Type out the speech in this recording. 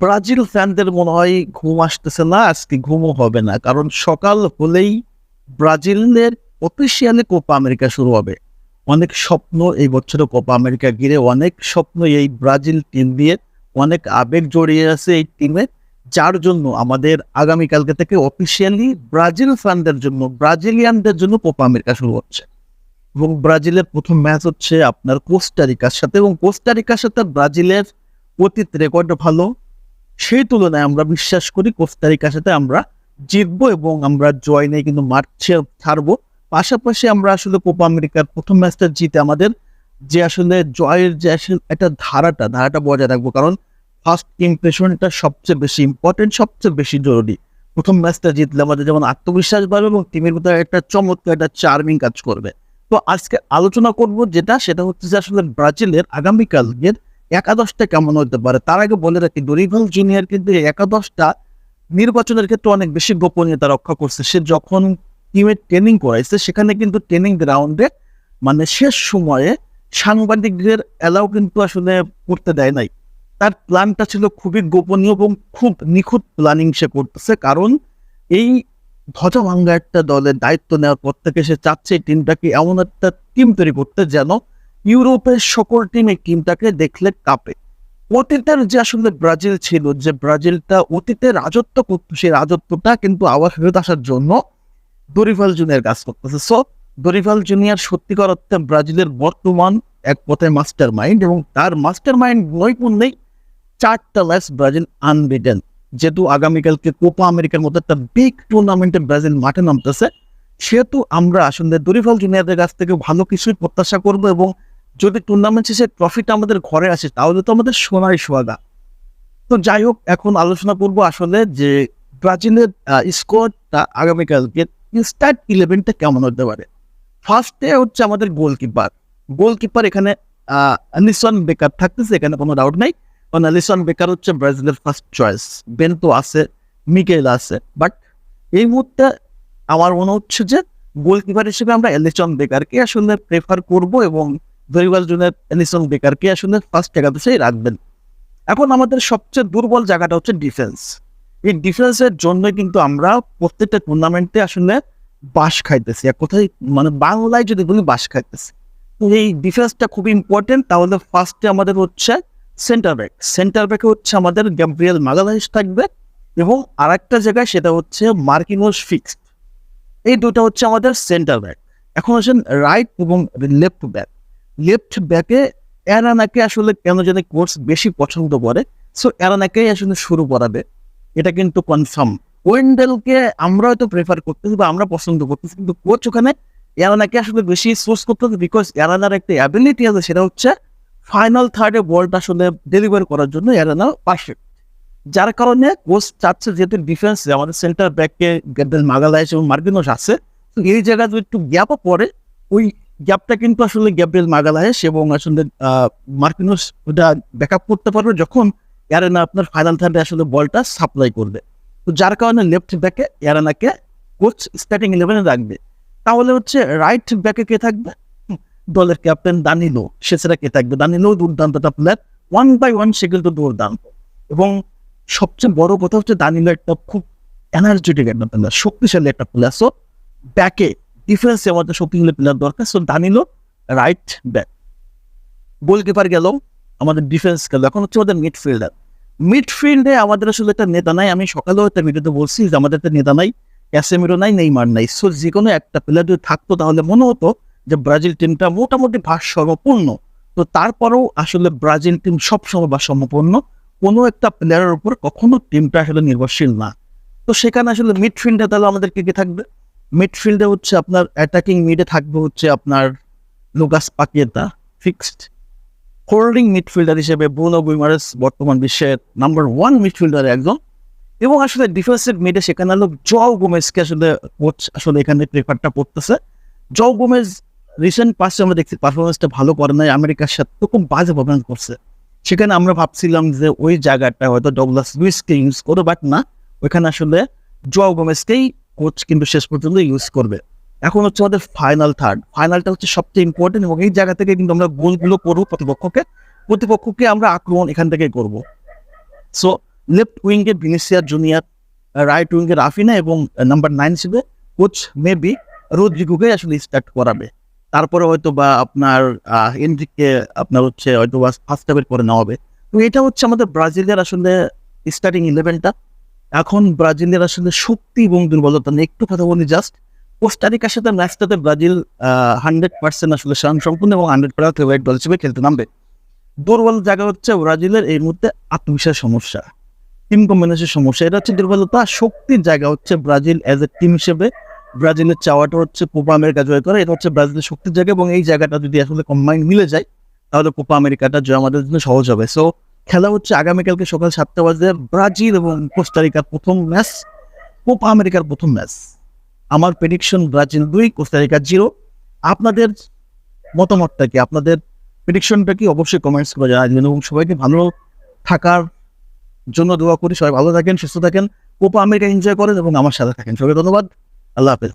Brazil ফ্যানদের মনে হয় ঘুম আসতেছে না, আজকে ঘুমও হবে না। কারণ সকাল হলেই ব্রাজিলের অফিসিয়ালি কোপা আমেরিকা শুরু হবে। অনেক স্বপ্ন এই বছরে কোপা আমেরিকা ঘিরে, অনেক স্বপ্ন এই ব্রাজিল টিম দিয়ে, অনেক আবেগ জড়িয়ে আছে এই টিমে যার জন্য আমাদের আগামীকালকে থেকে অফিসিয়ালি ব্রাজিল ফ্যানদের জন্য, ব্রাজিলিয়ানদের জন্য কোপা আমেরিকা শুরু হচ্ছে। এবং ব্রাজিলের প্রথম ম্যাচ হচ্ছে আপনার কোস্টারিকার সাথে। এবং কোস্টারিকার সাথে ব্রাজিলের অতীত রেকর্ড ভালো। সেই তুলনায় আমরা বিশ্বাস করি কোস্টারিকার সাথে আমরা জিতবো এবং আমরা জয় নেই কিন্তু মার্চে ছাড়বো। পাশাপাশি আমরা আসলে কোপা আমেরিকার প্রথম ম্যাচটা জিতে আমাদের যে আসলে জয়ের যে আসলে একটা ধারাটা ধারাটা বজায় রাখব। কারণ ফার্স্ট ইমপ্রেশনটা সবচেয়ে বেশি ইম্পর্টেন্ট সবচেয়ে বেশি জরুরি। প্রথম ম্যাচটা জিতলে আমাদের যেমন আত্মবিশ্বাস বাড়বে এবং টিমের ভিতরে একটা চমৎকার একটা চার্মিং কাজ করবে। তো আজকে আলোচনা করব যেটা, সেটা হচ্ছে যে আসলে ব্রাজিলের আগামীকালের একাদশটা কেমন হতে পারে? তার আগে বলে রাখি দরিভাল জুনিয়র কিন্তু একাদশটা নির্বাচনের ক্ষেত্রে অনেক বেশি গোপনীয়তা রক্ষা করছে। সে যখন টিমের ট্রেনিং করাইছে, সেখানে কিন্তু ট্রেনিং গ্রাউন্ডে মানে শেষ সময়ে সাংবাদিকদের এলাও কিন্তু আসলে করতে দেয় নাই। তার প্ল্যানটা ছিল খুবই গোপনীয় এবং খুব নিখুঁত প্ল্যানিং সে করতেছে। কারণ এই ধ্বজা ভাঙ্গা একটা দলের দায়িত্ব নেওয়ার পর থেকে সে চাচ্ছে এই টিমটাকে এমন একটা টিম তৈরি করতে যেন ইউরোপের সকল টিম এই টিমটাকে দেখলে কাঁপে। অতীতের যে আসলে ব্রাজিল ছিল, যে ব্রাজিলটা অতীতে রাজত্ব করতো, সেই রাজত্বটা কিন্তু আবার ফেরত আসার জন্য দরিভাল জুনিয়র কাজ করতেছে। সো দরিভাল জুনিয়র সত্যিকার অর্থে ব্রাজিলের বর্তমান এক পথে মাস্টার মাইন্ড এবং তার মাস্টার মাইন্ড নৈপুণ্যেই চারটা ম্যাচ ব্রাজিল আনবিটেন যেহেতু আগামীকালকে কোপা আমেরিকার মতো একটা বিগ টুর্নামেন্টে ব্রাজিল মাঠে নামতেছে, সেহেতু আমরা আসলে দরিভাল জুনিয়ারদের কাছ থেকে ভালো কিছুই প্রত্যাশা করব এবং যদি টুর্নামেন্ট শেষে ট্রফিটা আমাদের ঘরে আসে, তাহলে তো আমাদের সোনার সোয়াদা। তো যাই হোক, এখন আলোচনা করব আসলে যে ব্রাজিলের স্কোরটা আগামীকালকে স্টার্ট ইলেভেনটা কেমন হতে পারে। ফার্স্টে হচ্ছে আমাদের গোলকিপার গোলকিপার এখানে লিসন বেকার থাকতেছে, এখানে কোনো ডাউট নাই। কারণ লিসন বেকার হচ্ছে ব্রাজিলের ফার্স্ট চয়েস বেন্তো আছে মিকেল আছে। বাট এই মুহূর্তে আমার মনে হচ্ছে যে গোলকিপার হিসেবে আমরা এলিসন বেকারকে আসলে প্রেফার করব এবং দরিবাল জুনের এলিসন বেকারকে আসলে ফার্স্ট একাদশেই রাখবেন। এখন আমাদের সবচেয়ে দুর্বল জায়গাটা হচ্ছে ডিফেন্স। এই ডিফেন্সের জন্য কিন্তু আমরা প্রত্যেকটা টুর্নামেন্টে আসলে বাস খাইতেছি। এক কথায় মানে বাংলায় যদি বলি বাস খাইতেছি। এই ডিফেন্সটা খুব ইম্পর্টেন্ট তাহলে ফার্স্টে আমাদের হচ্ছে সেন্টার ব্যাক সেন্টার ব্যাকে হচ্ছে আমাদের গ্যাব্রিয়েল মাগালাইস থাকবে এবং আরেকটা জায়গায় সেটা হচ্ছে মার্কিনোস ফিক্সড। এই দুটা হচ্ছে আমাদের সেন্টার ব্যাক এখন হচ্ছেন রাইট এবং লেফট ব্যাক লেফট ব্যাকে অ্যারানাকে আসলে কেন জানি কোর্স বেশি পছন্দ করে। সো অ্যারানাকেই আসলে শুরু করাবে এটা কিন্তু কনফার্ম ওয়েন্ডেলকে আমরা হয়তো প্রেফার করতেছি বা আমরা পছন্দ করতেছি, কিন্তু কোচ ওখানে অ্যারানাকে আসলে বেশি সোর্স করতেছে বিকজ অ্যারানার একটা অ্যাবিলিটি আছে, সেটা হচ্ছে ফাইনাল থার্ডে বলটা আসলে ডেলিভার করার জন্য অ্যারানা পারফেক্ট যার কারণে কোচ চাচ্ছে যেহেতু ডিফেন্সে আমাদের সেন্টার ব্যাককে মাগালাইস এবং মার্কিনোস আছে। তো এই জায়গায় যদি একটু গ্যাপও পড়ে, ওই গ্যাপটা কিন্তু আসলে গ্যাব্রিয়েল মাগালাইস এবং আসলে মার্কিনোস ওটা ব্যাক আপ করতে পারবে যখন অ্যারেনা আপনার ফাইনাল থার্ডে আসলে বলটা সাপ্লাই করবে। তো যার কারণে লেফট ব্যাকে অ্যারেনাকে কোচ স্টার্টিং ইলেভেনে রাখবে। তাহলে হচ্ছে রাইট ব্যাকে কে থাকবে? দলের ক্যাপ্টেন দানিলো। সেছাড়া কে থাকবে? দানিলো দুর্দান্ত একটা প্লেয়ার। ওয়ান বাই ওয়ান সে কিন্তু দুর্দান্ত। এবং সবচেয়ে বড় কথা হচ্ছে দানিলো একটা খুব এনার্জেটিক একটা প্লেয়ার শক্তিশালী একটা প্লেয়ার সো ব্যাকে ডিফেন্সে আমাদের শক্তিশালী প্লেয়ার দরকার so Danilo right back goalkeeper গেল, আমাদের ডিফেন্স গেল, এখন হচ্ছে আমাদের মিডফিল্ডার মিডফিল্ডে আমাদের আসলে একটা নেতা নাই, আমি সকালেও একটা ভিডিওতে বলছি যে আমাদের একটা নেতা নাই ক্যাসেমিরো নাই নেইমার নাই। সো যে কোনো একটা প্লেয়ার যদি থাকতো তাহলে মনে হতো যে ব্রাজিল টিমটা মোটামুটি ভারসাম্যপূর্ণ। তো তারপরেও আসলে ব্রাজিল টিম সবসময় ভারসাম্যপূর্ণ, কোনো একটা প্লেয়ারের উপর কখনো টিমটা আসলে নির্ভরশীল না। তো সেখানে আসলে মিডফিল্ডে তাহলে আমাদের কে কে থাকবে? মিডফিল্ডে হচ্ছে আপনার অ্যাটাকিং মিডে থাকবে হচ্ছে আপনার Lucas Paqueta fixed holding midfielder হিসেবে ব্রুনো গুইমারেস বর্তমান বিশ্বের নাম্বার ওয়ান মিডফিল্ডার একজন। এবং আসলে ডিফেন্সিভ মিডে সেখানে হলো জও গোমেজকে আসলে কোচ আসলে এখানে প্রেফারটা করতেছে। জও গোমেজ রিসেন্ট পাশে আমরা দেখছি পারফরমেন্সটা ভালো করে নাই, আমেরিকার সাথে তো খুব বাজে পারফরমেন্স করছে। সেখানে আমরা ভাবছিলাম যে ওই জায়গাটা হয়তো ডগলাস লুইসকে ইউজ করো বাট না, ওইখানে আসলে জও গোমেজকেই কোচ কিন্তু শেষ পর্যন্ত ইউজ করবে। এখন হচ্ছে আমাদের ফাইনাল থার্ড ফাইনালটা হচ্ছে সবচেয়ে ইম্পর্টেন্ট এবং এই জায়গা থেকে কিন্তু আমরা গোলগুলো করব প্রতিপক্ষকে। প্রতিপক্ষকে আমরা আক্রমণ এখান থেকে করব। সো লেফট উইঙ্গে ভিনিসিয়ার জুনিয়র রাইট উইঙ্গে রাফিনা এবং নাম্বার নাইন হিসেবে কোচ মেবি রোদ্রিগোকে আসলে স্টার্ট করাবে। তারপরে হয়তো বা আপনার এনরিককে আপনার হচ্ছে হয়তো বা ফার্স্ট হাফের পরে নেওয়া হবে। তো এটা হচ্ছে আমাদের ব্রাজিলের আসলে স্টার্টিং ইলেভেনটা এখন ব্রাজিলের আসলে শক্তি এবং দুর্বলতা নিয়ে একটু কথা বলি জাস্ট কোস্টারিকার সাথে ম্যাচটাতে ব্রাজিল হান্ড্রেড পার্সেন্ট আসলে স্বয়ং সম্পূর্ণ এবং হান্ড্রেড পার্সেন্ট ফেভারিট দল হিসেবে খেলতে নামবে। দুর্বল জায়গা হচ্ছে ব্রাজিলের এই মুহূর্তে আত্মবিশ্বাস সমস্যা। টিম কম্বিনেশন সমস্যা। এটা হচ্ছে দুর্বলতা। শক্তির জায়গা হচ্ছে ব্রাজিল অ্যাজ এ টিম হিসেবে। ব্রাজিলের চাওয়াটা হচ্ছে কোপা আমেরিকা জয় করা। এটা হচ্ছে ব্রাজিলের শক্তির জায়গা এবং এই জায়গাটা যদি আসলে কম্বাইন মিলে যায়, তাহলে কোপা আমেরিকাটা জয় আমাদের জন্য সহজ হবে। সো খেলা হচ্ছে আগামীকালকে সকাল সাতটা বাজে ব্রাজিল এবং কোস্টারিকার প্রথম ম্যাচ, কোপা আমেরিকার প্রথম ম্যাচ। আমার প্রেডিকশন ব্রাজিল দুই কোস্টারিকা জিরো আপনাদের মতামতটা কি? আপনাদের প্রেডিকশনটা কি? অবশ্যই কমেন্টস করে জানাবেন এবং সবাইকে ভালো থাকার জন্য দোয়া করি। সবাই ভালো থাকেন, সুস্থ থাকেন। কোপা আমেরিকা এনজয় করেন এবং আমার সাথে থাকেন। সবাই ধন্যবাদ। আল্লাহ হাফেজ।